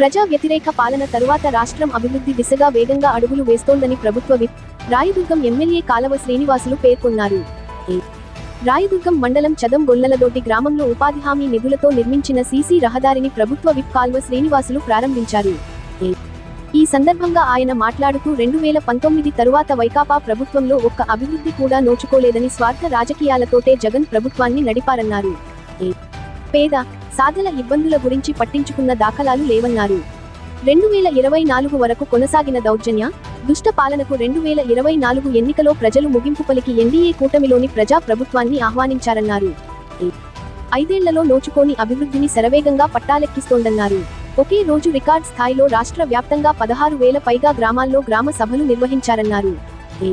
ప్రజా వ్యతిరేక పాలన తరువాత రాష్ట్రం అభివృద్ధి దిశగా వేగంగా అడుగులు వేస్తోందని ప్రభుత్వ విప్ రాయదుర్గం ఎమ్మెల్యే కాలవ శ్రీనివాసులు పేర్కొన్నారు. రాయదుర్గం మండలం చదం గొల్లలదోటి గ్రామంలో ఉపాధి హామీ నిధులతో నిర్మించిన సీసీ రహదారిని ప్రభుత్వ విప్ కాల్వ శ్రీనివాసులు ప్రారంభించారు. ఈ సందర్భంగా ఆయన మాట్లాడుతూ రెండు వేల పంతొమ్మిది తరువాత వైకాపా ప్రభుత్వంలో ఒక్క అభివృద్ధి కూడా నోచుకోలేదని స్వార్థ రాజకీయాలతోటే జగన్ ప్రభుత్వాన్ని నడిపారన్నారు. పేద సాధన ఇబ్బందుల గురించి పట్టించుకున్న దాఖలాలు లేవన్నారు. రెండు వేల ఇరవై నాలుగు వరకు కొనసాగిన దౌర్జన్య దుష్ట పాలనకు రెండు వేల ఇరవై నాలుగు ఎన్నికలో ప్రజలు ముగింపు పలికి ఎన్డీఏ కూటమిలోని ప్రజా ప్రభుత్వాన్ని ఆహ్వానించారన్నారు. ఐదేళ్ళలో నోచుకోని అభివృద్ధిని శరవేగంగా పట్టాలెక్కిస్తోందన్నారు. ఒకే రోజు రికార్డ్ స్థాయిలో రాష్ట్ర వ్యాప్తంగా పదహారు వేల పైగా గ్రామాల్లో గ్రామ సభలు నిర్వహించారన్నారు.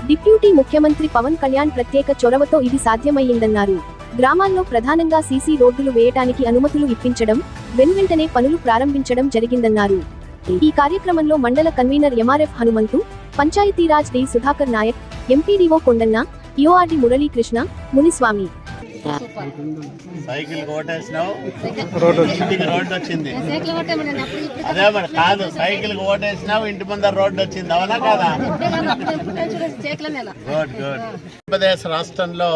డిప్యూటీ ముఖ్యమంత్రి పవన్ కళ్యాణ్ ప్రత్యేక చొరవతో ఇది సాధ్యమయ్యిందన్నారు. గ్రామాల్లో ప్రధానంగా సీసీ రోడ్డులు వేయటానికి అనుమతులు ఇప్పించడం వెనువెంటనే పనులు ప్రారంభించడం జరిగిందన్నారు. ఈ కార్యక్రమంలో మండల convener MRF Hanumanthu Panchayati Raj D Sudhakar Naik MPDO Kondanna EORD Muralikrishna Muniswamy. Cycle ఓటేసినావు ఇంటికి రోడ్డు వచ్చింది. అదే మరి కాదు సైకిల్ ఓటేసినావు ఇంటి ముందర రోడ్డు వచ్చింది అవునా కాదా? Good good. ఆంధ్రప్రదేశ్ రాష్ట్రంలో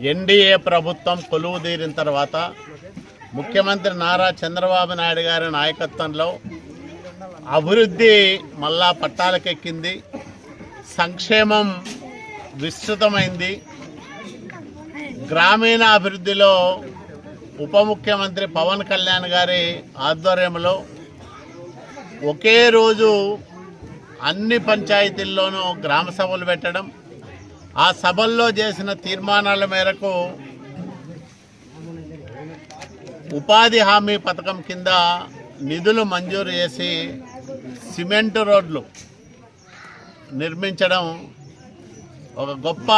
ఎన్డీఏ ప్రభుత్వం కొలువు తీరిన తర్వాత ముఖ్యమంత్రి నారా చంద్రబాబు నాయుడు గారి నాయకత్వంలో అభివృద్ధి మళ్ళా పట్టాలకెక్కింది. సంక్షేమం విస్తృతమైంది. గ్రామీణ అభివృద్ధిలో ఉప ముఖ్యమంత్రి పవన్ కళ్యాణ్ గారి ఆధ్వర్యంలో ఒకే రోజు అన్ని పంచాయతీల్లోనూ గ్రామ సభలు పెట్టడం ఆ సభల్లో చేసిన తీర్మానాల మేరకు ఉపాధి హామీ పథకం కింద నిధులు మంజూరు చేసి సిమెంట్ రోడ్లు నిర్మించడం ఒక గొప్ప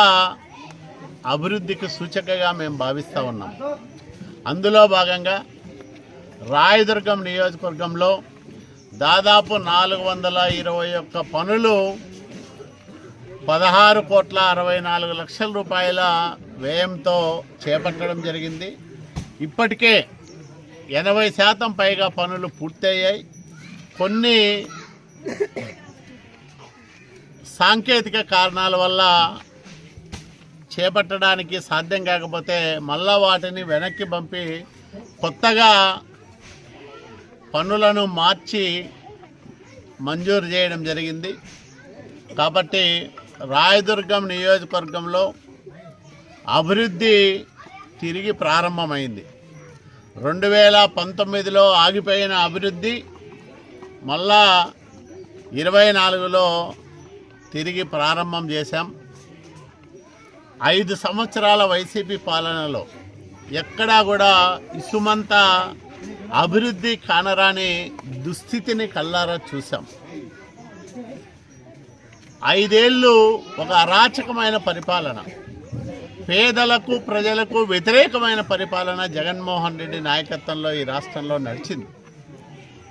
అభివృద్ధికి సూచకగా మేము భావిస్తూ ఉన్నాం. అందులో భాగంగా రాయదుర్గం నియోజకవర్గంలో దాదాపు నాలుగు వందల ఇరవై ఒక్క పనులు పదహారు కోట్ల అరవై నాలుగు లక్షల రూపాయల వ్యయంతో చేపట్టడం జరిగింది. ఇప్పటికే ఎనభై శాతం పైగా పనులు పూర్తయ్యాయి. కొన్ని సాంకేతిక కారణాల వల్ల చేపట్టడానికి సాధ్యం కాకపోతే మళ్ళా వాటిని వెనక్కి పంపి కొత్తగా పనులను మార్చి మంజూరు చేయడం జరిగింది. కాబట్టి రాయదుర్గం నియోజకవర్గంలో అభివృద్ధి తిరిగి ప్రారంభమైంది. రెండు వేల పంతొమ్మిదిలో ఆగిపోయిన అభివృద్ధి మళ్ళా ఇరవై నాలుగులో తిరిగి ప్రారంభం చేశాం. ఐదు సంవత్సరాల వైసీపీ పాలనలో ఎక్కడా కూడా ఇసుమంత అభివృద్ధి కానరాని దుస్థితిని కల్లారా చూసాం ఐదేళ్ళు ఒక అరాచకమైన పరిపాలన. పేదలకు ప్రజలకు వ్యతిరేకమైన పరిపాలన జగన్మోహన్ రెడ్డి నాయకత్వంలో ఈ రాష్ట్రంలో నడిచింది.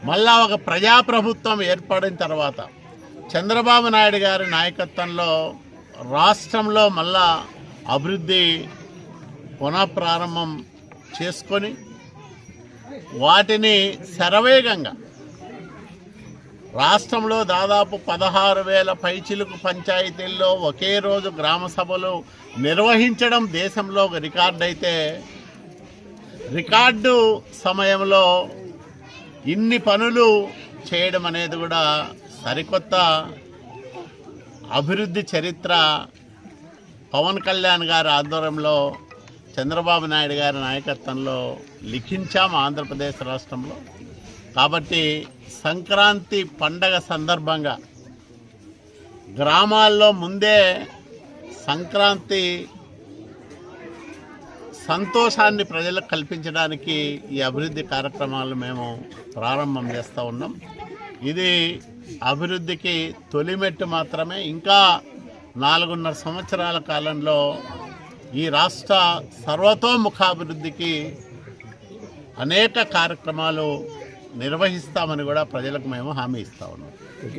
మళ్ళా ఒక ప్రజాప్రభుత్వం ఏర్పడిన తర్వాత చంద్రబాబు నాయుడు గారి నాయకత్వంలో రాష్ట్రంలో మళ్ళా అభివృద్ధి పునఃప్రారంభం చేసుకొని వాటిని శరవేగంగా రాష్ట్రంలో దాదాపు పదహారు వేల పైచిలుకు పంచాయతీల్లో ఒకే రోజు గ్రామ సభలు నిర్వహించడం దేశంలో ఒక రికార్డు అయితే రికార్డు సమయంలో ఇన్ని పనులు చేయడం అనేది కూడా సరికొత్త అభివృద్ధి చరిత్ర పవన్ కళ్యాణ్ గారి ఆధ్వర్యంలో చంద్రబాబు నాయుడు గారి నాయకత్వంలో లిఖించాం ఆంధ్రప్రదేశ్ రాష్ట్రంలో. కాబట్టి సంక్రాంతి పండగ సందర్భంగా గ్రామాల్లో ముందే సంక్రాంతి సంతోషాన్ని ప్రజలకు కల్పించడానికి ఈ అభివృద్ధి కార్యక్రమాలు మేము ప్రారంభం చేస్తూ ఉన్నాం. ఇది అభివృద్ధికి తొలిమెట్టు మాత్రమే. ఇంకా నాలుగున్నర సంవత్సరాల కాలంలో ఈ రాష్ట్ర సర్వతోముఖాభివృద్ధికి అనేక కార్యక్రమాలు నిర్వహిస్తామని కూడా ప్రజలకు మేము హామీ ఇస్తా ఉన్నాం.